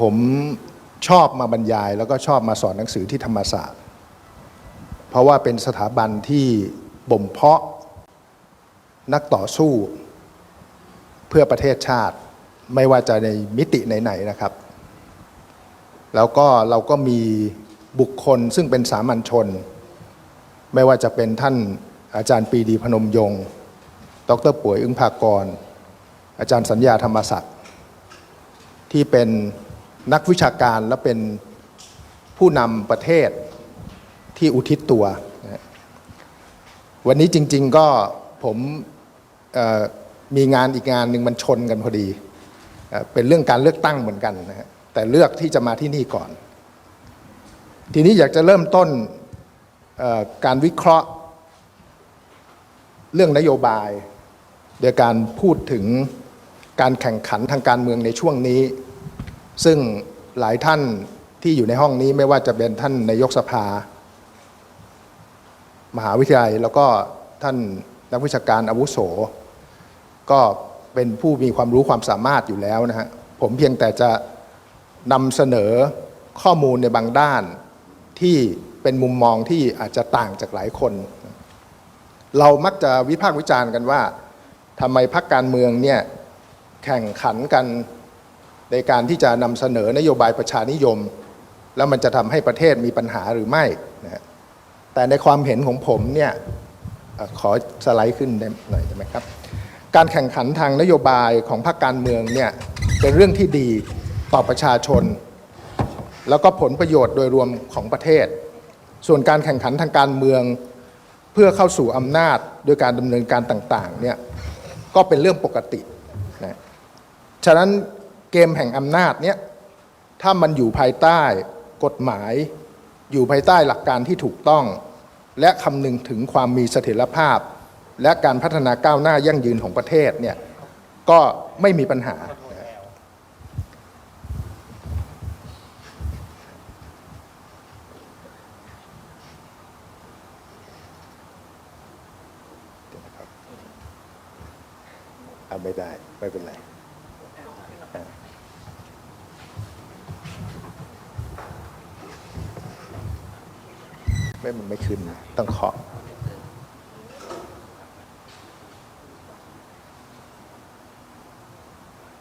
ผมชอบมาบรรยาย แล้วก็ชอบมาสอนหนังสือที่ธรรมศาสตร์ เพราะว่าเป็นสถาบันที่บ่มเพาะนักต่อสู้เพื่อประเทศชาติไม่ว่าจะในมิติไหนๆนะครับ แล้วก็เราก็มีบุคคลซึ่งเป็นสามัญชน ไม่ว่าจะเป็นท่านอาจารย์ปีดีพนมยงค์ดรป่วยอึ้งภากร อาจารย์สัญญาธรรมศักดิ์ที่เป็น นักวิชาการและเป็นผู้นำประเทศที่อุทิศตัว วันนี้จริง ๆก็ผมมีงานอีกงานหนึ่งมันชนกันพอดี เป็นเรื่องการเลือกตั้งเหมือนกันนะฮะแต่เลือกที่จะมาที่นี่ก่อน ทีนี้อยากจะเริ่มต้นการวิเคราะห์เรื่องนโยบาย โดยการพูดถึงการแข่งขันทางการเมืองในช่วงนี้ ซึ่งหลายท่านที่อยู่ในห้องนี้ไม่ว่าจะเป็นท่านนายกสภา มหาวิทยาลัยแล้วก็ท่านนักวิชาการอาวุโส ก็เป็นผู้มีความรู้ความสามารถอยู่แล้วนะฮะผมเพียงแต่จะนำเสนอข้อมูลในบางด้านที่เป็นมุมมองที่อาจจะต่างจากหลายคน เรามักจะวิพากษ์วิจารณ์กันว่าทำไมพรรคการเมืองเนี่ยแข่งขันกัน ในการที่จะนำเสนอนโยบายประชานิยม แล้วมันจะทำให้ประเทศมีปัญหาหรือไม่นะแต่ในความเห็นของผมเนี่ยขอสไลด์ขึ้นได้หน่อยได้ไหมครับ การแข่งขันทางนโยบายของพรรคการเมืองเนี่ยเป็นเรื่องที่ดีต่อประชาชน แล้วก็ผลประโยชน์โดยรวมของประเทศ ส่วนการแข่งขันทางการเมืองเพื่อเข้าสู่อำนาจโดยการดำเนินการต่างๆเนี่ยก็เป็นเรื่องปกตินะฉะนั้น เกมแห่งอำนาจเนี่ยถ้ามันอยู่ภายใต้กฎหมาย อยู่ภายใต้หลักการที่ถูกต้อง และคำนึงถึงความมีเสถียรภาพ และการพัฒนาก้าวหน้ายั่งยืนของประเทศเนี่ยก็ไม่มีปัญหาเอาไม่ได้ ไม่เป็นไร ไม่มันไม่ขึ้นนะต้องเคาะ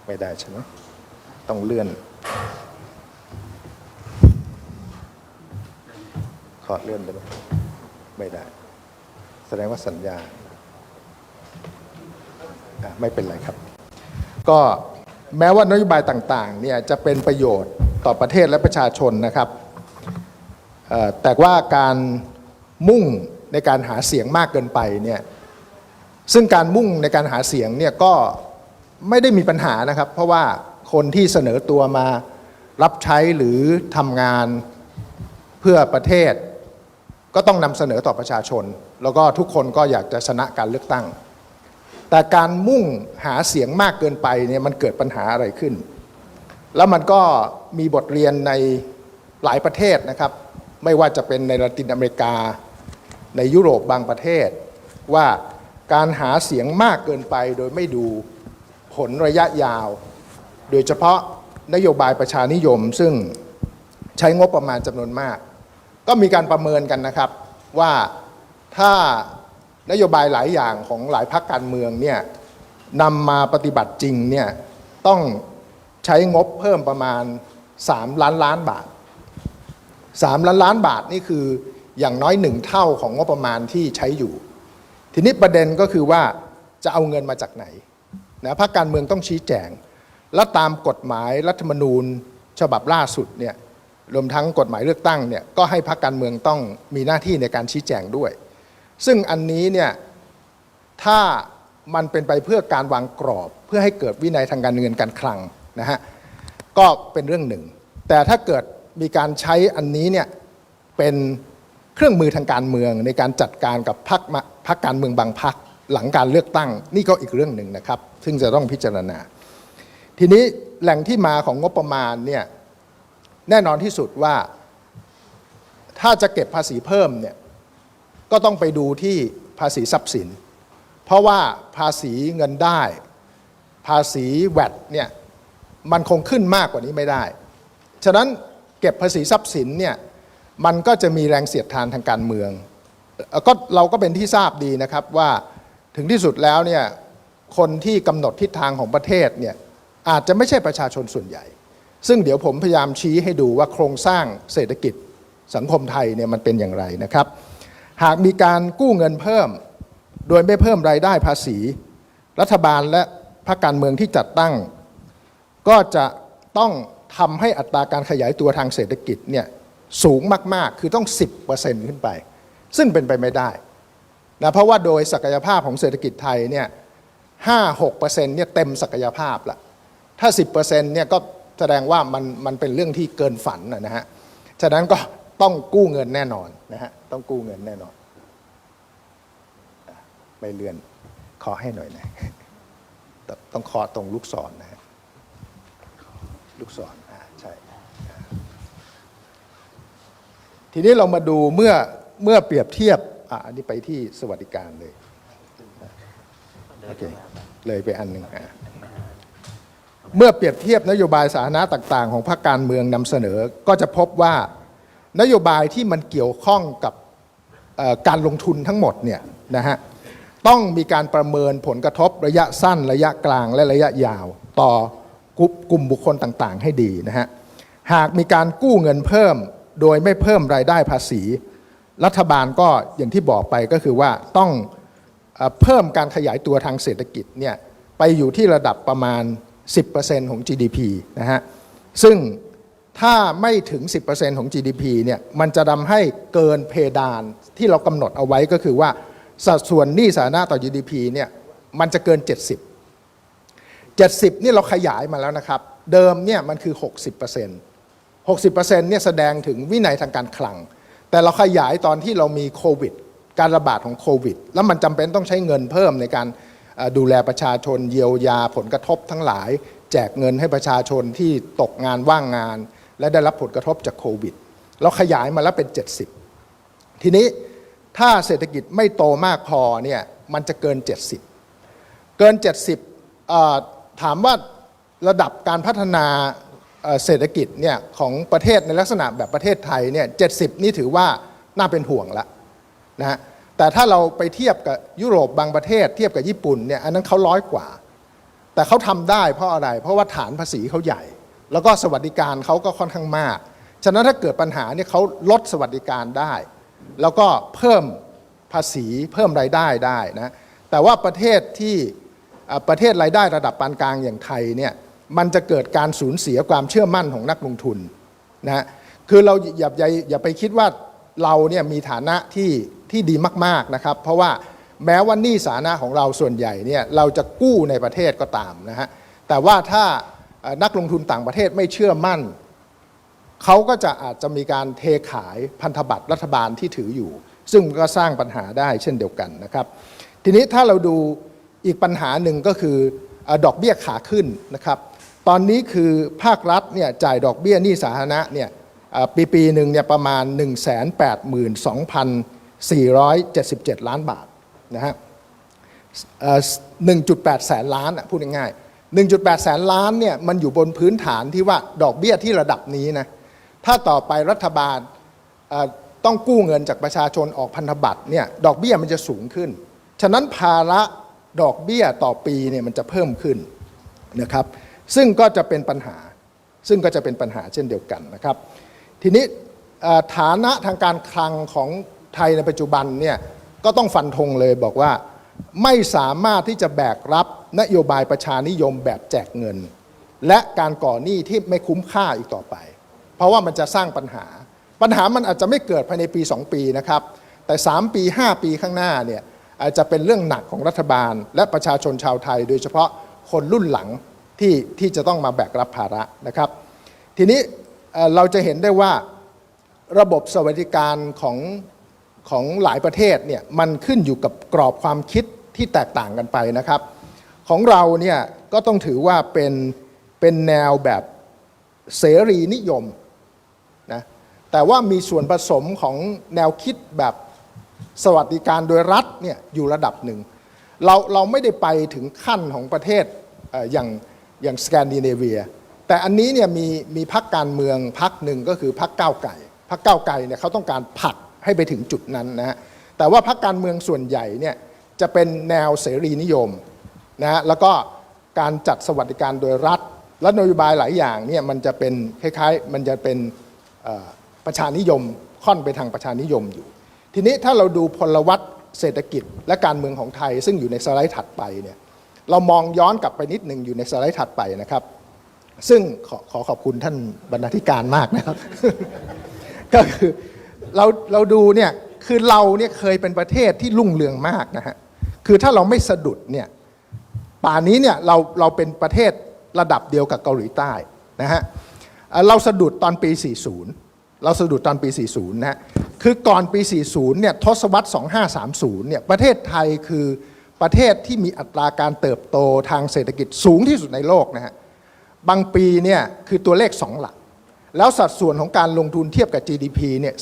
ไม่ได้ใช่ไหมต้องเลื่อนเคาะเลื่อนได้ไหมไม่ได้ แสดงว่าสัญญาไม่เป็นไรครับ ก็ แม้ว่านโยบายต่างๆเนี่ยจะเป็นประโยชน์ต่อประเทศและประชาชนนะครับ แต่ว่าการมุ่งในการหาเสียงมากเกินไปเนี่ยซึ่งการมุ่งในการหาเสียงเนี่ยก็ไม่ได้มีปัญหานะครับ เพราะว่าคนที่เสนอตัวมารับใช้หรือทำงานเพื่อประเทศ ก็ต้องนำเสนอต่อประชาชน แล้วก็ทุกคนก็อยากจะชนะการเลือกตั้ง แต่การมุ่งหาเสียงมากเกินไปเนี่ยมันเกิดปัญหาอะไรขึ้น แล้วมันก็มีบทเรียนในหลายประเทศนะครับ ไม่ว่าจะเป็นในละตินอเมริกา ในยุโรปบางประเทศ ว่าการหาเสียงมากเกินไปโดยไม่ดูผลระยะยาว โดยเฉพาะนโยบายประชานิยม ซึ่งใช้งบประมาณจำนวนมาก ก็มีการประเมินกันนะครับว่าถ้า นโยบายหลายอย่างของหลายพรรคการเมืองเนี่ยนำมาปฏิบัติจริงเนี่ยต้องใช้งบเพิ่มประมาณ 3 ล้านล้านบาท 3 ล้านล้านบาทนี่คืออย่างน้อยหนึ่งเท่าของงบประมาณที่ใช้อยู่ ทีนี้ประเด็นก็คือว่าจะเอาเงินมาจากไหนนะพรรคการเมืองต้องชี้แจง และตามกฎหมายรัฐธรรมนูญฉบับล่าสุดเนี่ยรวมทั้งกฎหมายเลือกตั้งเนี่ยก็ให้พรรคการเมืองต้องมีหน้าที่ในการชี้แจงด้วย ซึ่งอันนี้เนี่ยถ้ามันเป็นไปเพื่อการวางกรอบ เพื่อให้เกิดวินัยทางการเงินการคลังนะฮะก็เป็นเรื่องหนึ่ง แต่ถ้าเกิดมีการใช้อันนี้เนี่ยเป็นเครื่องมือทางการเมืองในการจัดการกับพรรคพรรคการเมืองบางพรรคหลังการเลือกตั้ง นี่ก็อีกเรื่องหนึ่งนะครับ ซึ่งจะต้องพิจารณา ทีนี้แหล่งที่มาของงบประมาณเนี่ยแน่นอนที่สุดว่า ถ้าจะเก็บภาษีเพิ่มเนี่ย ก็ต้องไปดูที่ภาษีทรัพย์สิน เพราะว่าภาษีเงินได้ ภาษีแวดเนี่ยมันคงขึ้นมากกว่านี้ไม่ได้ ฉะนั้นเก็บภาษีทรัพย์สินเนี่ยมันก็จะมีแรงเสียดทานทางการเมืองก็เราก็เป็นที่ทราบดีนะครับว่าถึงที่สุดแล้วเนี่ยคนที่กำหนดทิศทางของประเทศเนี่ยอาจจะไม่ใช่ประชาชนส่วนใหญ่ ซึ่งเดี๋ยวผมพยายามชี้ให้ดูว่าโครงสร้างเศรษฐกิจสังคมไทยเนี่ยมันเป็นอย่างไรนะครับ หากมีการกู้เงินเพิ่ม โดยไม่เพิ่มรายได้ภาษี รัฐบาลและพรรคการเมืองที่จัดตั้ง ก็จะต้องทำให้อัตราการขยายตัวทางเศรษฐกิจเนี่ยสูงมาก ๆ คือต้อง 10%ขึ้นไป ซึ่งเป็นไปไม่ได้นะเพราะว่าโดยศักยภาพของเศรษฐกิจไทยเนี่ย5-6%เนี่ยเต็มศักยภาพละถ้า 10%เนี่ยก็แสดงว่ามันมันเป็นเรื่องที่เกินฝันนะนะฮะ ฉะนั้นก็ ต้องกู้เงินแน่นอนนะฮะต้องกู้เงินแน่นอนไม่เลื่อนขอให้หน่อยนะต้องต้อตรงลูกศรนะฮะลูกศรอ่าใช่ทีนี้เรามาดูเมื่อเมื่อเปรียบเทียบอ่าอันนี้ไปที่สวัสดิการเลยโอเคเลยไปอันหนึ่งอ่าเมื่อเปรียบเทียบนโยบายสาธารณะต่าง ๆ ของพรรคการเมืองนำเสนอก็จะพบว่า นโยบายที่มันเกี่ยวข้องกับการลงทุนทั้งหมดเนี่ยนะฮะต้องมีการประเมินผลกระทบระยะสั้น ระยะกลางและระยะยาว ต่อกลุ่มบุคคลต่างๆ ให้ดีนะฮะหากมีการกู้เงินเพิ่ม โดยไม่เพิ่มรายได้ภาษี รัฐบาลก็อย่างที่บอกไปก็คือว่าต้องเพิ่มการขยายตัวทางเศรษฐกิจเนี่ยไปอยู่ที่ระดับประมาณ 10%ของ GDP นะฮะซึ่ง ถ้าไม่ถึง 10%ของ GDP เนี่ยมันจะทำให้เกินเพดานที่เรากำหนดเอาไว้ก็คือว่า สัดส่วนหนี้สาธารณะต่อ GDP เนี่ยมันจะเกิน 70 70นี่เราขยายมาแล้วนะครับ เดิมเนี่ยมันคือ 60% 60%เนี่ยแสดงถึงวินัยทางการคลัง แต่เราขยายตอนที่เรามีโควิด การระบาดของโควิด แล้วมันจำเป็นต้องใช้เงินเพิ่มในการดูแลประชาชนเยียวยาผลกระทบทั้งหลาย แจกเงินให้ประชาชนที่ตกงานว่างงาน และได้รับผลกระทบจากโควิด เราขยายมาแล้วเป็น 70 ทีนี้ถ้าเศรษฐกิจไม่โตมากพอเนี่ยมันจะเกิน 70 เกิน 70 ถามว่าระดับการพัฒนาเศรษฐกิจเนี่ยของประเทศในลักษณะแบบประเทศไทยเนี่ย70นี่ถือว่าน่าเป็นห่วงละนะฮะแต่ถ้าเราไปเทียบกับยุโรปบางประเทศเทียบกับญี่ปุ่นเนี่ยอันนั้นเขาร้อยกว่า แต่เขาทำได้เพราะอะไร เพราะว่าฐานภาษีเขาใหญ่ แล้วก็สวัสดิการเขาก็ค่อนข้างมาก ฉะนั้นถ้าเกิดปัญหาเนี่ยเขาลดสวัสดิการได้ แล้วก็เพิ่มภาษีเพิ่มรายได้ได้นะ แต่ว่าประเทศที่ประเทศรายได้ระดับปานกลางอย่างไทยเนี่ยมันจะเกิดการสูญเสียความเชื่อมั่นของนักลงทุนนะคือเราอย่าอย่าอย่าไปคิดว่าเราเนี่ยมีฐานะที่ที่ดีมากๆนะครับ เพราะว่าแม้ว่านี้สาธารณะของเราส่วนใหญ่เนี่ยเราจะกู้ในประเทศก็ตามนะฮะแต่ว่าถ้า นักลงทุนต่างประเทศไม่เชื่อมั่น เขาก็จะอาจจะมีการเทขายพันธบัตรรัฐบาลที่ถืออยู่ ซึ่งก็สร้างปัญหาได้เช่นเดียวกันนะครับ ทีนี้ถ้าเราดูอีกปัญหาหนึ่งก็คืออดอกเบี้ยขาขึ้นนะครับ ตอนนี้คือภาครัฐเนี่ยจ่ายดอกเบี้ยหนี้สาธารณะเนี่ยปีปีหนึ่งเนี่ยประมาณ 182,477 ล้านบาทนะฮะเอ่อ1.8 แสนล้านอะพูดง่ายๆ 1.8 แสนล้านเนี่ยมันอยู่บนพื้นฐานที่ว่าดอกเบี้ยที่ระดับนี้นะถ้าต่อไปรัฐบาลต้องกู้เงินจากประชาชนออกพันธบัตรเนี่ยดอกเบี้ยมันจะสูงขึ้น ฉะนั้นภาระดอกเบี้ยต่อปีเนี่ยมันจะเพิ่มขึ้นนะครับซึ่งก็จะเป็นปัญหา ซึ่งก็จะเป็นปัญหาเช่นเดียวกันนะครับ ทีนี้ฐานะทางการคลังของไทยในปัจจุบันเนี่ยก็ต้องฟันธงเลยบอกว่า ไม่สามารถที่จะแบกรับนโยบายประชานิยมแบบแจกเงิน และการก่อหนี้ที่ไม่คุ้มค่าอีกต่อไป เพราะว่ามันจะสร้างปัญหา ปัญหามันอาจจะไม่เกิดภายในปี 2 ปีนะครับ แต่ 3 ปี 5 ปีข้างหน้าเนี่ยอาจจะเป็นเรื่องหนักของรัฐบาล และประชาชนชาวไทย โดยเฉพาะคนรุ่นหลังที่ที่จะต้องมาแบกรับภาระนะครับ ทีนี้เอ่อเราจะเห็นได้ว่าระบบสวัสดิการของ ของหลายประเทศเนี่ยมันขึ้นอยู่กับกรอบความคิดที่แตกต่างกันไปนะครับ ของเราเนี่ยก็ต้องถือว่าเป็นเป็นแนวแบบเสรีนิยมนะแต่ว่ามีส่วนผสมของแนวคิดแบบสวัสดิการโดยรัฐเนี่ยอยู่ระดับหนึ่ง เราเราไม่ได้ไปถึงขั้นของประเทศอย่างอย่างสแกนดิเนเวียแแต่อันนี้เนี่ยมีมีพักการเมืองพักหนึ่งก็คือพักก้าวไก่พักก้าวไก่เนี่ยเขาต้องการผลัก ให้ไปถึงจุดนั้นนะฮะแต่ว่าพักการเมืองส่วนใหญ่เนี่ยจะเป็นแนวเสรีนิยมนะฮะแล้วก็การจัดสวัสดิการโดยรัฐ และนโยบายหลายอย่างเนี่ยมันจะเป็นคล้ายๆมันจะเป็นประชานิยมค่อนไปทางประชานิยมอยู่ ทีนี้ถ้าเราดูพลวัตเศรษฐกิจและการเมืองของไทย ซึ่งอยู่ในสไลด์ถัดไปเนี่ยเรามองย้อนกลับไปนิดหนึ่งอยู่ในสไลด์ถัดไปนะครับ ซึ่งขอขอขอบคุณท่านบรรณาธิการมากนะครับ ก็คือ เราเราดูเนี่ยคือเราเนี่ยเคยเป็นประเทศที่รุ่งเรืองมากนะฮะคือถ้าเราไม่สะดุดเนี่ยป่านนี้เนี่ยเราเราเป็นประเทศระดับเดียวกับเกาหลีใต้นะฮะเราสะดุดตอนปี 40 เราสะดุดตอนปี 40 นะฮะคือก่อนปี 40 เนี่ยทศวรรษ 2530 เนี่ยประเทศไทยคือประเทศที่มีอัตราการเติบโตทางเศรษฐกิจสูงที่สุดในโลกนะฮะบางปีเนี่ยคือตัวเลข2หลัก แล้วสัดส่วนของการลงทุนเทียบกับ GDP เนี่ย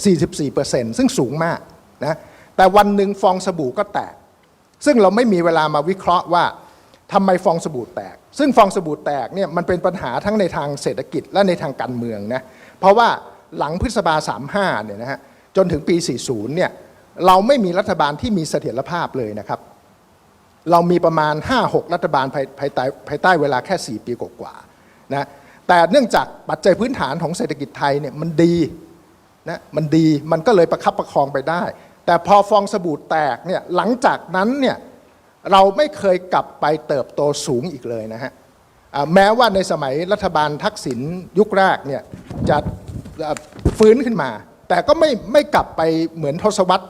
44%ซึ่งสูงมากนะ แต่วันหนึ่งฟองสบู่ก็แตก ซึ่งเราไม่มีเวลามาวิเคราะห์ว่าทำไมฟองสบู่แตก ซึ่งฟองสบู่แตกเนี่ยมันเป็นปัญหาทั้งในทางเศรษฐกิจและในทางการเมืองนะ เพราะว่าหลังพฤษภา 35 เนี่ยนะฮะ จนถึงปี 40 เนี่ย เราไม่มีรัฐบาลที่มีเสถียรภาพเลยนะครับ เรามีประมาณ 5-6 รัฐบาลภายใต้ภายใต้เวลาแค่ 4 ปีกว่าๆนะ แต่เนื่องจากปัจจัยพื้นฐานของเศรษฐกิจไทยเนี่ยมันดีนะมันดีมันก็เลยประคับประคองไปได้ แต่พอฟองสบู่แตกเนี่ยหลังจากนั้นเนี่ยเราไม่เคยกลับไปเติบโตสูงอีกเลยนะฮะแม้ว่าในสมัยรัฐบาลทักษิณยุคแรกเนี่ยจะฟื้นขึ้นมา แต่ก็ไม่ไม่กลับไปเหมือนทศวรรษ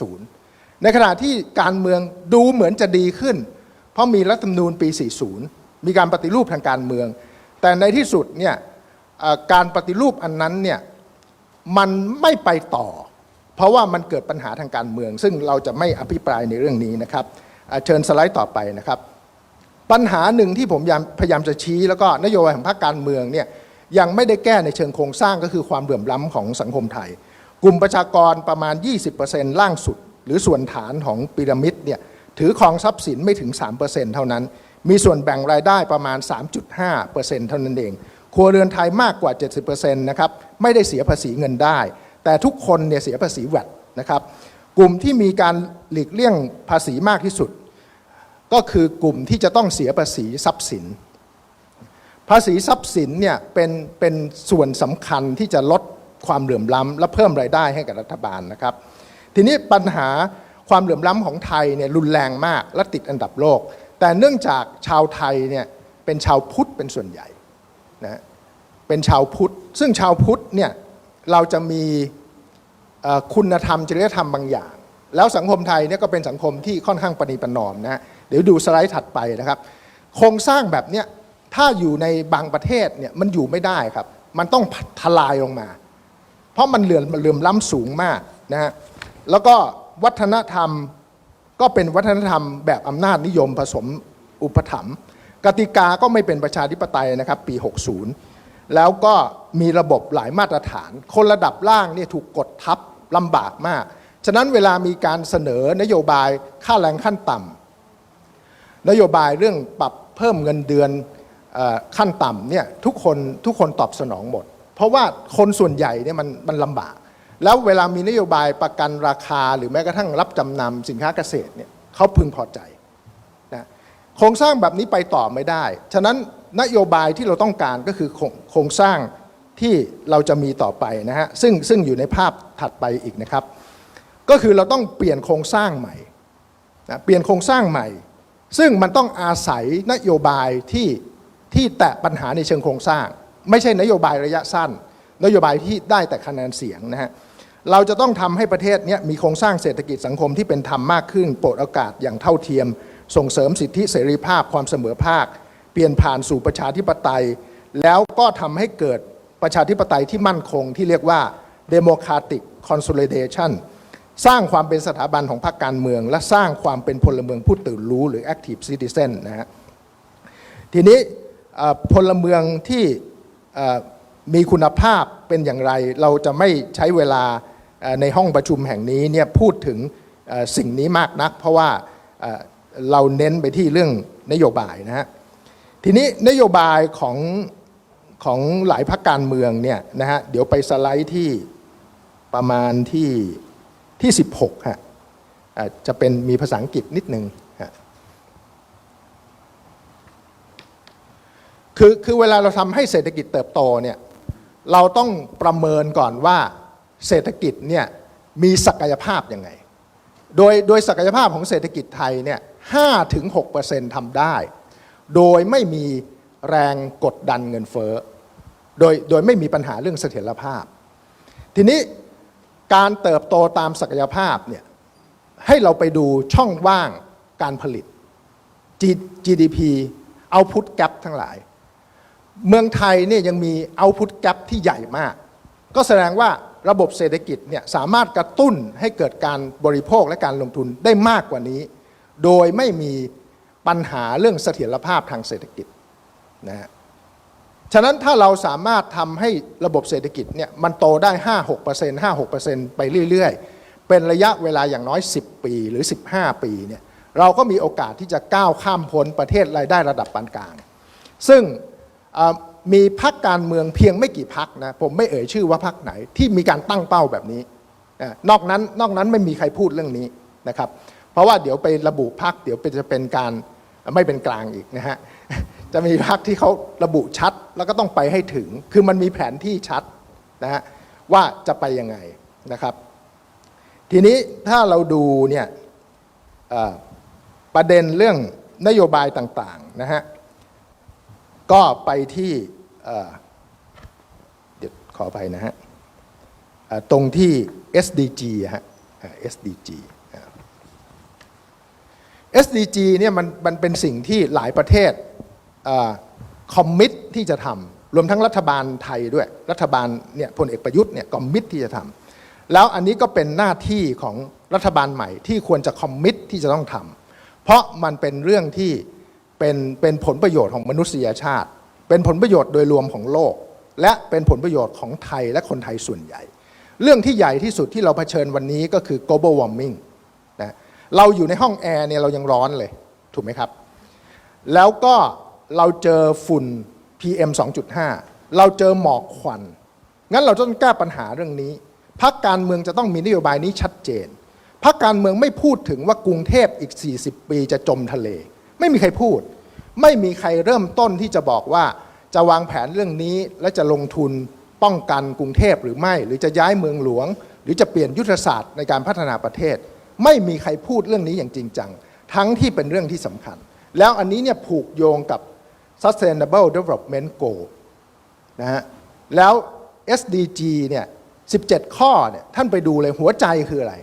2530 ในขณะที่การเมืองดูเหมือนจะดีขึ้น เพราะมีรัฐธรรมนูญปี 40 มีการปฏิรูปทางการเมือง แต่ในที่สุดเนี่ยการปฏิรูปอันนั้นเนี่ยมันไม่ไปต่อ เพราะว่ามันเกิดปัญหาทางการเมือง ซึ่งเราจะไม่อภิปรายในเรื่องนี้นะครับเชิญสไลด์ต่อไปนะครับ ปัญหาหนึ่งที่ผมพยายามจะชี้ แล้วก็นโยบายของภาคการเมืองเนี่ยยังไม่ได้แก้ในเชิงโครงสร้างก็คือความเหลื่อมล้ำของสังคมไทย กลุ่มประชากรประมาณ 20%ล่างสุด หรือส่วนฐานของพีระมิดเนี่ยถือครองทรัพย์สินไม่ถึง 3%เท่านั้น มีส่วนแบ่งรายได้ประมาณ 3.5%เท่านั้นเอง ครัวเรือนไทยมากกว่า 70%นะครับ ไม่ได้เสียภาษีเงินได้ แต่ทุกคนเนี่ยเสียภาษีแวดนะครับ กลุ่มที่มีการหลีกเลี่ยงภาษีมากที่สุด ก็คือกลุ่มที่จะต้องเสียภาษีทรัพย์สิน ภาษีทรัพย์สินเนี่ยเป็นเป็นส่วนสำคัญที่จะลดความเหลื่อมล้ำและเพิ่มรายได้ให้กับรัฐบาลนะครับ ทีนี้ปัญหาความเหลื่อมล้ำของไทยเนี่ยรุนแรงมากและติดอันดับโลก แต่เนื่องจากชาวไทยเนี่ยเป็นชาวพุทธเป็นส่วนใหญ่นะเป็นชาวพุทธ ซึ่งชาวพุทธเนี่ยเราจะมีคุณธรรมจริยธรรมบางอย่าง แล้วสังคมไทยเนี่ยก็เป็นสังคมที่ค่อนข้างปณีประนอมนะฮะเดี๋ยวดูสไลด์ถัดไปนะครับ โครงสร้างแบบเนี้ยถ้าอยู่ในบางประเทศเนี่ยมันอยู่ไม่ได้ครับ มันต้องทลายลงมา เพราะมันเหลื่อมเหลื่อมล้ำสูงมากนะฮะแล้วก็วัฒนธรรม ก็เป็นวัฒนธรรมแบบอำนาจนิยมผสมอุปถัมภ์กติกาก็ไม่เป็นประชาธิปไตยนะครับปี 60 แล้วก็มีระบบหลายมาตรฐาน คนระดับล่างเนี่ยถูกกดทับลำบากมาก ฉะนั้นเวลามีการเสนอนโยบายค่าแรงขั้นต่ำนโยบายเรื่องปรับเพิ่มเงินเดือนขั้นต่ำเนี่ยทุกคนทุกคนตอบสนองหมด เพราะว่าคนส่วนใหญ่เนี่ยมันมันลำบาก แล้วเวลามีนโยบายประกันราคาหรือแม้กระทั่งรับจำนำสินค้าเกษตรเนี่ยเขาพึงพอใจนะโครงสร้างแบบนี้ไปต่อไม่ได้ ฉะนั้นนโยบายที่เราต้องการก็คือโครงสร้างที่เราจะมีต่อไปนะฮะซึ่งซึ่งอยู่ในภาพถัดไปอีกนะครับ ก็คือเราต้องเปลี่ยนโครงสร้างใหม่นะเปลี่ยนโครงสร้างใหม่ ซึ่งมันต้องอาศัยนโยบายที่ที่แตะปัญหาในเชิงโครงสร้าง ไม่ใช่นโยบายระยะสั้น นโยบายที่ได้แต่คะแนนเสียงนะฮะ เราจะต้องทำให้ประเทศนี้มีโครงสร้างเศรษฐกิจสังคมที่เป็นธรรมมากขึ้น โปรดโอกาสอย่างเท่าเทียม ส่งเสริมสิทธิเสรีภาพความเสมอภาค เปลี่ยนผ่านสู่ประชาธิปไตย แล้วก็ทำให้เกิดประชาธิปไตยที่มั่นคงที่เรียกว่า democratic consolidation สร้างความเป็นสถาบันของพรรคการเมือง และสร้างความเป็นพลเมืองผู้ตื่นรู้หรือ active citizen นะฮะทีนี้พลเมืองที่มีคุณภาพเป็นอย่างไร เราจะไม่ใช้เวลา ในห้องประชุมแห่งนี้เนี่ยพูดถึงสิ่งนี้มากนัก เพราะว่าเราเน้นไปที่เรื่องนโยบายนะฮะทีนี้นโยบายของของหลายพักการเมืองเนี่ยนะฮะเดี๋ยวไปสไลด์ที่ประมาณที่ที่ 16ฮะจะเป็นมีภาษาอังกฤษนิดนึงฮะคือคือเวลาเราทำให้เศรษฐกิจเติบโตเนี่ยเราต้องประเมินก่อนว่า เศรษฐกิจเนี่ยมีศักยภาพยังไง โดยโดยศักยภาพของเศรษฐกิจไทยเนี่ย5ถึง6%ทำได้ โดยไม่มีแรงกดดันเงินเฟ้อ โดยโดยไม่มีปัญหาเรื่องเสถียรภาพ ทีนี้การเติบโตตามศักยภาพเนี่ยให้เราไปดูช่องว่างการผลิต GDP output gap ทั้งหลาย เมืองไทยเนี่ยยังมี output gap ที่ใหญ่มาก ก็แสดงว่า ระบบเศรษฐกิจเนี่ยสามารถกระตุ้นให้เกิดการบริโภคและการลงทุนได้มากกว่านี้ โดยไม่มีปัญหาเรื่องเสถียรภาพทางเศรษฐกิจนะฮะฉะนั้นถ้าเราสามารถทำให้ระบบเศรษฐกิจเนี่ยมันโตได้ 5-6% 5-6%ไปเรื่อย ๆ เป็นระยะเวลาอย่างน้อย 10 ปีหรือ 15 ปีเนี่ยเราก็มีโอกาสที่จะก้าวข้ามพ้นประเทศรายได้ระดับปานกลาง ซึ่ง มีพักการเมืองเพียงไม่กี่พักนะผมไม่เอ่ยชื่อว่าพักไหนที่มีการตั้งเป้าแบบนี้อะนอกนั้นนอกนั้นไม่มีใครพูดเรื่องนี้นะครับ เพราะว่าเดี๋ยวไประบุพักเดี๋ยวจะเป็นการไม่เป็นกลางอีกนะฮะจะมีพักที่เขาระบุชัดแล้วก็ต้องไปให้ถึง คือมันมีแผนที่ชัดนะฮะว่าจะไปยังไงนะครับ ทีนี้ถ้าเราดูเนี่ยประเด็นเรื่องนโยบายต่างๆนะฮะ ก็ไปที่เดี๋ยวขอไปนะฮะตรงที่ SDG ฮะเอ่อ SDG อ่า SDG เนี่ยมันมันเป็นสิ่งที่หลายประเทศคอมมิตที่จะทำรวมทั้งรัฐบาลไทยด้วย รัฐบาลเนี่ยพลเอกประยุทธ์เนี่ยคอมมิตที่จะทำแล้วอันนี้ก็เป็นหน้าที่ของรัฐบาลใหม่ที่ควรจะคอมมิตที่จะต้องทำเพราะมันเป็นเรื่องที่ เป็นเป็นผลประโยชน์ของมนุษยชาติ เป็นผลประโยชน์โดยรวมของโลก และเป็นผลประโยชน์ของไทยและคนไทยส่วนใหญ่ เรื่องที่ใหญ่ที่สุดที่เราเผชิญวันนี้ก็คือ global warming นะเราอยู่ในห้องแอร์เนี่ยเรายังร้อนเลย ถูกไหมครับ แล้วก็เราเจอฝุ่น PM 2.5 เราเจอหมอกควัน งั้นเราต้องแก้ปัญหาเรื่องนี้พักการเมืองจะต้องมีนโยบายนี้ชัดเจนพักการเมืองไม่พูดถึงว่ากรุงเทพอีก 40 ปีจะจมทะเล ไม่มีใครพูด ไม่มีใครเริ่มต้นที่จะบอกว่าจะวางแผนเรื่องนี้และจะลงทุนป้องกันกรุงเทพหรือไม่ หรือจะย้ายเมืองหลวง หรือจะเปลี่ยนยุทธศาสตร์ในการพัฒนาประเทศ ไม่มีใครพูดเรื่องนี้อย่างจริงจัง ทั้งที่เป็นเรื่องที่สำคัญ แล้วอันนี้เนี่ยผูกโยงกับ Sustainable Development Goal นะฮะแล้ว SDG เนี่ย17 ข้อเนี่ยท่านไปดูเลยหัวใจคืออะไร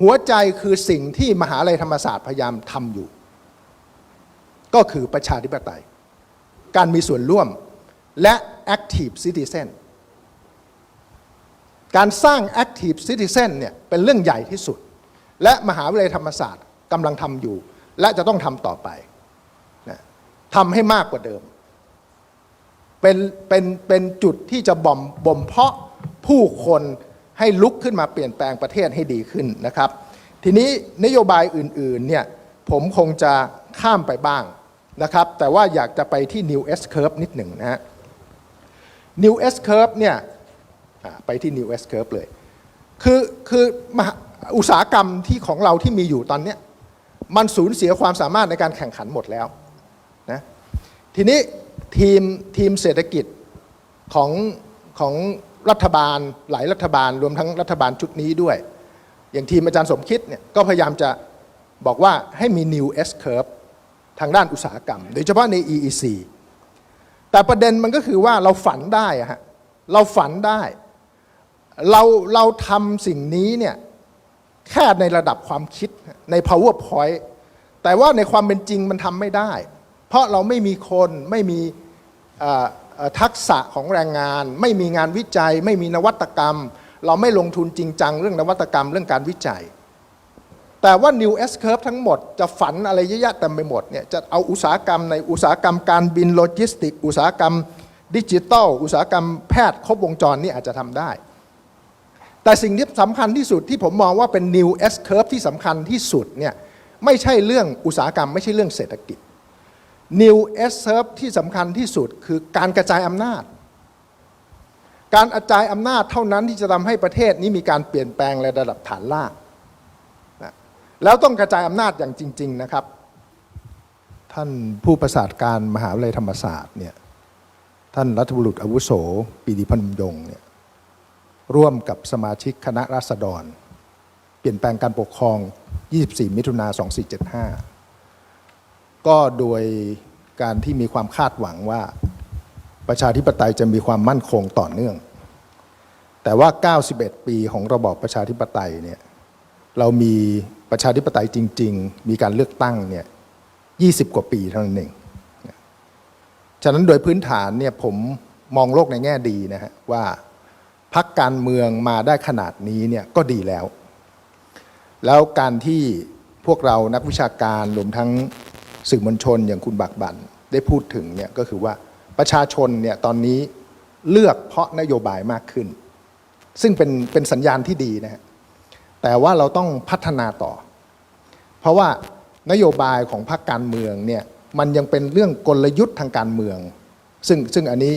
หัวใจคือสิ่งที่มหาลัยธรรมศาสตร์พยายามทำอยู่ ก็คือประชาธิปไตย การมีส่วนร่วมและ active citizen การสร้าง active citizen เนี่ยเป็นเรื่องใหญ่ที่สุด และมหาวิทยาลัยธรรมศาสตร์กำลังทำอยู่ และจะต้องทำต่อไปนะทำให้มากกว่าเดิม เป็นเป็นเป็นจุดที่จะบ่มบ่มเพาะผู้คนให้ลุกขึ้นมาเปลี่ยนแปลงประเทศให้ดีขึ้นนะครับ ทีนี้นโยบายอื่นๆเนี่ย ผมคงจะข้ามไปบ้างนะครับ แต่ว่าอยากจะไปที่ New S Curve นิดหนึ่งนะฮะ New S Curve เนี่ยไปที่ New S Curve เลย คือคืออุตสาหกรรมที่ของเราที่มีอยู่ตอนนี้มันสูญเสียความสามารถในการแข่งขันหมดแล้วนะทีนี้ทีมทีมเศรษฐกิจของของรัฐบาลหลายรัฐบาลรวมทั้งรัฐบาลชุดนี้ด้วย อย่างทีมอาจารย์สมคิดเนี่ยก็พยายามจะ บอกว่าให้มี New S Curve ทางด้านอุตสาหกรรม โดยเฉพาะใน EEC แต่ประเด็นมันก็คือว่าเราฝันได้อะฮะเราฝันได้ เราเราทำสิ่งนี้เนี่ยแค่ในระดับความคิดใน powerpoint แต่ว่าในความเป็นจริงมันทำไม่ได้ เพราะเราไม่มีคนไม่มีทักษะของแรงงาน ไม่มีงานวิจัย ไม่มีนวัตกรรม เราไม่ลงทุนจริงจังเรื่องนวัตกรรมเรื่องการวิจัย แต่ว่า New S Curve ทั้งหมดจะฝันอะไรเยอะแยะเต็มไปหมดเนี่ยจะเอาอุตสาหกรรมในอุตสาหกรรมการบินโลจิสติก อุตสาหกรรมดิจิทัลอุตสาหกรรมแพทย์ครบวงจรนี่อาจจะทำได้ แต่สิ่งที่สำคัญที่สุดที่ผมมองว่าเป็น New S Curve ที่สำคัญที่สุดเนี่ยไม่ใช่เรื่องอุตสาหกรรมไม่ใช่เรื่องเศรษฐกิจ New S Serve ที่สำคัญที่สุดคือการกระจายอำนาจ การกระจายอำนาจเท่านั้นที่จะทำให้ประเทศนี้มีการเปลี่ยนแปลงในระดับฐานราก แล้วต้องกระจายอำนาจอย่างจริง ๆนะครับ ท่านผู้ประสาทการมหาวิทยาลัยธรรมศาสตร์เนี่ยท่านรัฐบุรุษอาวุโสปีดีพนมยงค์เนี่ยร่วมกับสมาชิกคณะราษฎร เปลี่ยนแปลงการปกครอง 24 มิถุนา2475 ก็โดยการที่มีความคาดหวังว่าประชาธิปไตยจะมีความมั่นคงต่อเนื่อง แต่ว่า 91 ปีของระบอบประชาธิปไตยเนี่ยเรามี ประชาธิปไตยจริง ๆ มีการเลือกตั้งเนี่ย20กว่าปีเท่านั้นเอง ฉะนั้นโดยพื้นฐานเนี่ยผมมองโลกในแง่ดีนะฮะว่าพักการเมืองมาได้ขนาดนี้เนี่ยก็ดีแล้ว แล้วการที่พวกเรานักวิชาการรวมทั้งสื่อมวลชนอย่างคุณบักบันได้พูดถึงเนี่ยก็คือว่าประชาชนเนี่ยตอนนี้เลือกเพราะนโยบายมากขึ้น ซึ่งเป็นเป็นสัญญาณที่ดีนะฮะ แต่ว่าเราต้องพัฒนาต่อ เพราะว่านโยบายของพรรคการเมืองเนี่ยมันยังเป็นเรื่องกลยุทธ์ทางการเมือง ซึ่งซึ่งอันนี้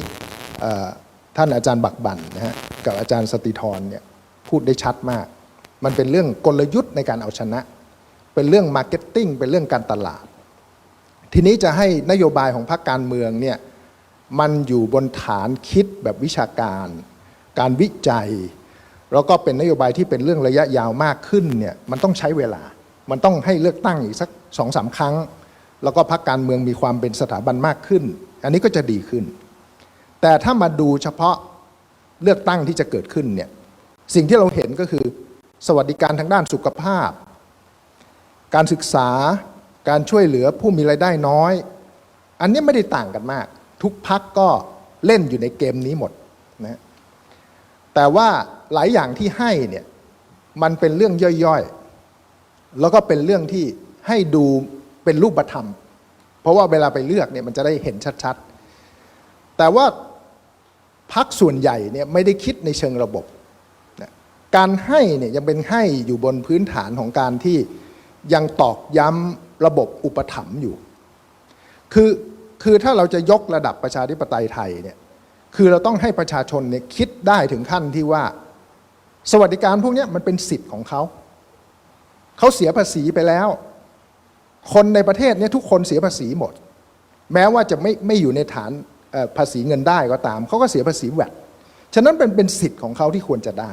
ท่านอาจารย์บักบันนะฮะกับอาจารย์สติธรเนี่ยพูดได้ชัดมาก มันเป็นเรื่องกลยุทธ์ในการเอาชนะ เป็นเรื่องมาร์เก็ตติ้งเป็นเรื่องการตลาด ทีนี้จะให้นโยบายของพรรคการเมืองเนี่ยมันอยู่บนฐานคิดแบบวิชาการ การวิจัย แล้วก็เป็นนโยบายที่เป็นเรื่องระยะยาวมากขึ้นเนี่ยมันต้องใช้เวลา มันต้องให้เลือกตั้งอีกสักสองสามครั้ง แล้วก็พรรคการเมืองมีความเป็นสถาบันมากขึ้น อันนี้ก็จะดีขึ้น แต่ถ้ามาดูเฉพาะเลือกตั้งที่จะเกิดขึ้นเนี่ยสิ่งที่เราเห็นก็คือ สวัสดิการทางด้านสุขภาพ การศึกษาการช่วยเหลือผู้มีรายได้น้อย อันนี้ไม่ได้ต่างกันมาก ทุกพักก็เล่นอยู่ในเกมนี้หมดนะแต่ว่า หลายอย่างที่ให้เนี่ยมันเป็นเรื่องย่อยๆ แล้วก็เป็นเรื่องที่ให้ดูเป็นรูปธรรม เพราะว่าเวลาไปเลือกเนี่ยมันจะได้เห็นชัดๆ แต่ว่าพักส่วนใหญ่เนี่ยไม่ได้คิดในเชิงระบบนะการให้เนี่ยยังเป็นให้อยู่บนพื้นฐานของการที่ยังตอกย้ำระบบอุปถัมภ์อยู่ คือคือถ้าเราจะยกระดับประชาธิปไตยไทยเนี่ยคือเราต้องให้ประชาชนเนี่ยคิดได้ถึงขั้นที่ว่า สวัสดิการพวกนี้มันเป็นสิทธิ์ของเขาเขาเสียภาษีไปแล้ว คนในประเทศนี่ยทุกคนเสียภาษีหมด แม้ว่าจะไม่ไม่อยู่ในฐานภาษีเงินได้ก็ตามเขาก็เสียภาษีแวดฉะนั้นเป็นเป็นสิทธิ์ของเขาที่ควรจะได้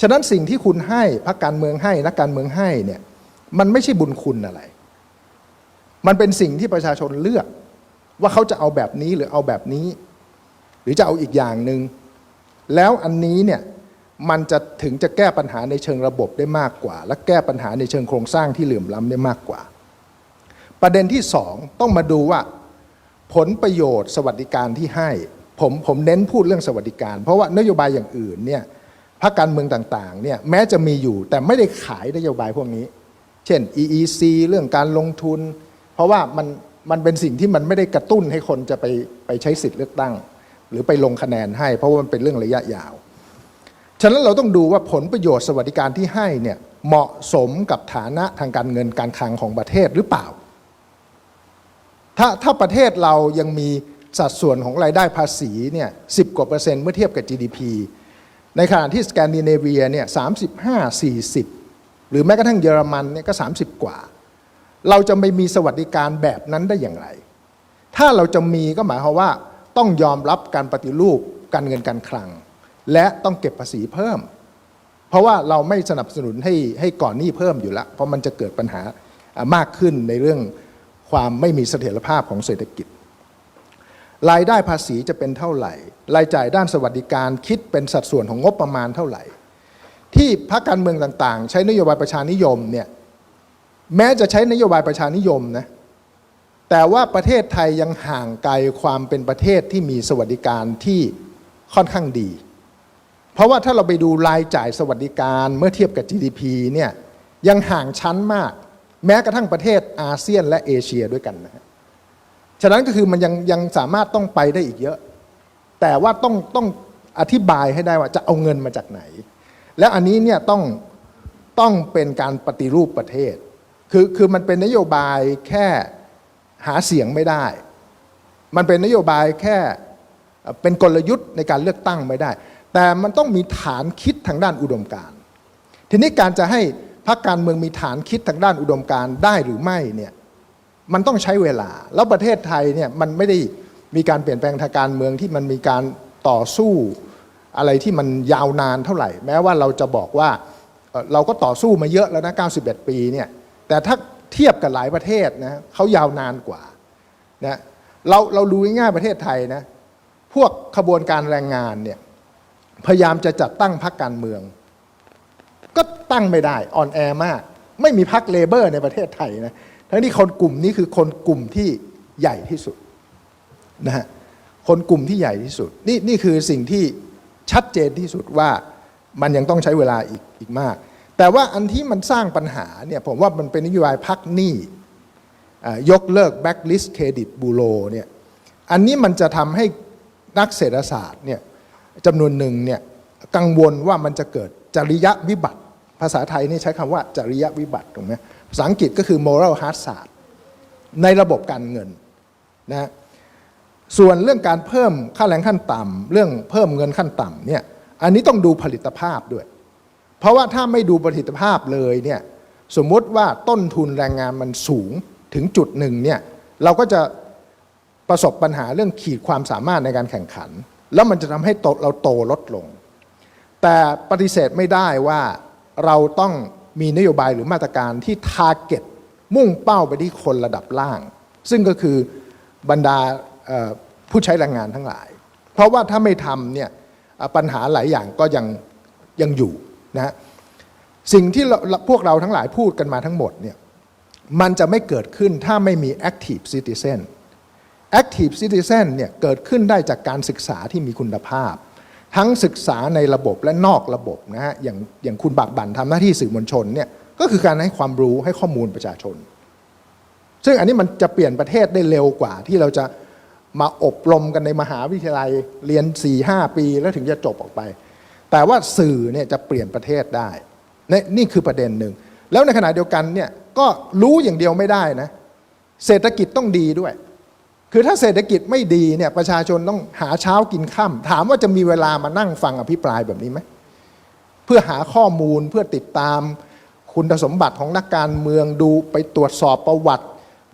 ฉะนั้นสิ่งที่คุณให้พรรคการเมืองให้นักการเมืองให้เนี่ยมันไม่ใช่บุญคุณอะไร มันเป็นสิ่งที่ประชาชนเลือก ว่าเขาจะเอาแบบนี้หรือเอาแบบนี้ หรือจะเอาอีกอย่างหนึ่งแล้วอันนี้เนี่ย มันจะถึงจะแก้ปัญหาในเชิงระบบได้มากกว่า และแก้ปัญหาในเชิงโครงสร้างที่เหลื่อมล้ำได้มากกว่า ประเด็นที่สองต้องมาดูว่าผลประโยชน์สวัสดิการที่ให้ ผมผมเน้นพูดเรื่องสวัสดิการ เพราะว่านโยบายอย่างอื่นเนี่ยพรรคการเมืองต่างๆเนี่ยแม้จะมีอยู่แต่ไม่ได้ขายนโยบายพวกนี้ เช่น EEC เรื่องการลงทุน เพราะว่ามันมันเป็นสิ่งที่มันไม่ได้กระตุ้นให้คนจะไปไปใช้สิทธิ์เลือกตั้ง หรือไปลงคะแนนให้ เพราะว่ามันเป็นเรื่องระยะยาว ฉะนั้นเราต้องดูว่าผลประโยชน์สวัสดิการที่ให้เนี่ยเหมาะสมกับฐานะทางการเงินการคลังของประเทศหรือเปล่า ถ้าถ้าประเทศเรายังมีสัดส่วนของรายได้ภาษีเนี่ยสิกว่าเปอร์เซ็นต์เมื่อเทียบกับ GDP ในขณะที่สแกนดิเนเวียเนี่ยสามสิบห้าสี่สิบหรือแม้กระทั่งเยอรมันเนี่ยก็ 30 กว่า เราจะไม่มีสวัสดิการแบบนั้นได้อย่างไร ถ้าเราจะมีก็หมายความว่าต้องยอมรับการปฏิรูปการเงินการคลัง และต้องเก็บภาษีเพิ่ม เพราะว่าเราไม่สนับสนุนให้ให้ก่อนหนี้เพิ่มอยู่แล้วเพราะมันจะเกิดปัญหามากขึ้นในเรื่องความไม่มีเสถียรภาพของเศรษฐกิจ รายได้ภาษีจะเป็นเท่าไหร่ รายจ่ายด้านสวัสดิการคิดเป็นสัดส่วนของงบประมาณเท่าไหร่ ที่พรรคการเมืองต่างๆ ใช้นโยบายประชานิยมเนี่ยแม้จะใช้นโยบายประชานิยมนะแต่ว่าประเทศไทยยังห่างไกลความเป็นประเทศที่มีสวัสดิการที่ค่อนข้างดี ราะว่าถ้าเราไปดูรายจ่ายสวัสดิการเมื่อเทียบกับ GDP เนี่ยยังห่างชั้นมาก แม้กระทั่งประเทศอาเซียนและเอเชียด้วยกันนะฮะฉะนั้นก็คือมันยังยังสามารถต้องไปได้อีกเยอะ แต่ว่าต้องต้องอธิบายให้ได้ว่าจะเอาเงินมาจากไหน แล้วอันนี้เนี่ยต้องต้องเป็นการปฏิรูปประเทศ คือคือมันเป็นนโยบายแค่หาเสียงไม่ได้ มันเป็นนโยบายแค่เอ่อเป็นกลยุทธ์ในการเลือกตั้งไม่ได้ แต่มันต้องมีฐานคิดทางด้านอุดมการณ์ทีนี้การจะให้พรรคการเมืองมีฐานคิดทางด้านอุดมการณ์ได้หรือไม่เนี่ยมันต้องใช้เวลา แล้วประเทศไทยเนี่ยมันไม่ได้มีการเปลี่ยนแปลงทางการเมืองที่มันมีการต่อสู้อะไรที่มันยาวนานเท่าไหร่ แม้ว่าเราจะบอกว่าเราก็ต่อสู้มาเยอะแล้วนะ91 ปีเนี่ยแต่ถ้าเทียบกับหลายประเทศนะเขายาวนานกว่านะเราเราดูง่ายๆประเทศไทยนะพวกขบวนการแรงงานเนี่ย พยายามจะจัดตั้งพรรคการเมือง ก็ตั้งไม่ได้อ่อนแอมาก ไม่มีพรรคเลเบอร์ในประเทศไทยนะทั้งที่คนกลุ่มนี้คือคนกลุ่มที่ใหญ่ที่สุดนะฮะคนกลุ่มที่ใหญ่ที่สุด นี่นี่คือสิ่งที่ชัดเจนที่สุดว่ามันยังต้องใช้เวลาอีกอีกมาก แต่ว่าอันที่มันสร้างปัญหาเนี่ยผมว่ามันเป็นนโยบายพักหนี้ยกเลิกแบ็กลิสต์เครดิตบูโรเนี่ยอันนี้มันจะทำให้นักเศรษฐศาสตร์เนี่ย จำนวนหนึ่งเนี่ยกังวลว่ามันจะเกิดจริยวิบัติ ภาษาไทยนี่ใช้คำว่าจริยวิบัติถูกไหมภาษาอังกฤษก็คือ moral hazard ในระบบการเงินนะส่วนเรื่องการเพิ่มค่าแรงขั้นต่ำเรื่องเพิ่มเงินขั้นต่ำเนี่ยอันนี้ต้องดูผลิตภาพด้วย เพราะว่าถ้าไม่ดูผลิตภาพเลยเนี่ยสมมติว่าต้นทุนแรงงานมันสูงถึงจุดหนึ่งเนี่ยเราก็จะประสบปัญหาเรื่องขีดความสามารถในการแข่งขัน แล้วมันจะทำให้ตเราโตลดลง แต่ปฏิเสธไม่ได้ว่าเราต้องมีนโยบายหรือมาตรการที่ทาร์เก็ตมุ่งเป้าไปที่คนระดับล่าง ซึ่งก็คือบรรดาผู้ใช้แรงงานทั้งหลาย เพราะว่าถ้าไม่ทำเนี่ยปัญหาหลายอย่างก็ยังยังอยู่นะสิ่งที่พวกเราทั้งหลายพูดกันมาทั้งหมดเนี่ยมันจะไม่เกิดขึ้นถ้าไม่มี active citizen active citizen เนี่ยเกิดขึ้นได้จากการศึกษาที่มีคุณภาพ ทั้งศึกษาในระบบและนอกระบบนะฮะอย่างอย่างคุณบากบั่นทำหน้าที่สื่อมวลชนเนี่ยก็คือการให้ความรู้ให้ข้อมูลประชาชน ซึ่งอันนี้มันจะเปลี่ยนประเทศได้เร็วกว่าที่เราจะมาอบรมกันในมหาวิทยาลัยเรียน 4-5 ปีแล้วถึงจะจบออกไป แต่ว่าสื่อเนี่ยจะเปลี่ยนประเทศได้นี่นี่คือประเด็นหนึ่ง แล้วในขณะเดียวกันเนี่ยก็รู้อย่างเดียวไม่ได้นะเศรษฐกิจต้องดีด้วย คือถ้าเศรษฐกิจไม่ดีเนี่ยประชาชนต้องหาเช้ากินค่ำถามว่าจะมีเวลามานั่งฟังอภิปรายแบบนี้ไหมเพื่อหาข้อมูลเพื่อติดตามคุณสมบัติของนักการเมืองดูไปตรวจสอบประวัติ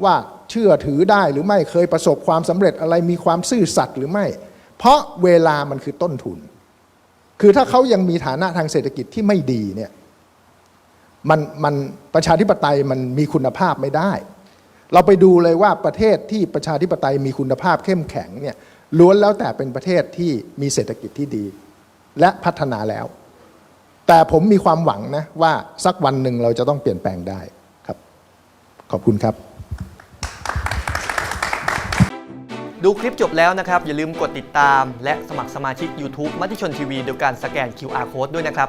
ว่าเชื่อถือได้หรือไม่เคยประสบความสำเร็จอะไรมีความซื่อสัตย์หรือไม่ เพราะเวลามันคือต้นทุน คือถ้าเขายังมีฐานะทางเศรษฐกิจที่ไม่ดีเนี่ยมันมันประชาธิปไตยมันมีคุณภาพไม่ได้ เราไปดูเลยว่าประเทศที่ประชาธิปไตยมีคุณภาพเข้มแข็งเนี่ยล้วนแล้วแต่เป็นประเทศที่มีเศรษฐกิจที่ดี และพัฒนาแล้ว แต่ผมมีความหวังนะว่าสักวันหนึ่งเราจะต้องเปลี่ยนแปลงได้ครับ ขอบคุณครับ ดูคลิปจบแล้วนะครับ อย่าลืมกดติดตาม และสมัครสมาชิก YouTube มติชนทีวีโดยการสแกน QR Code ด้วยนะครับ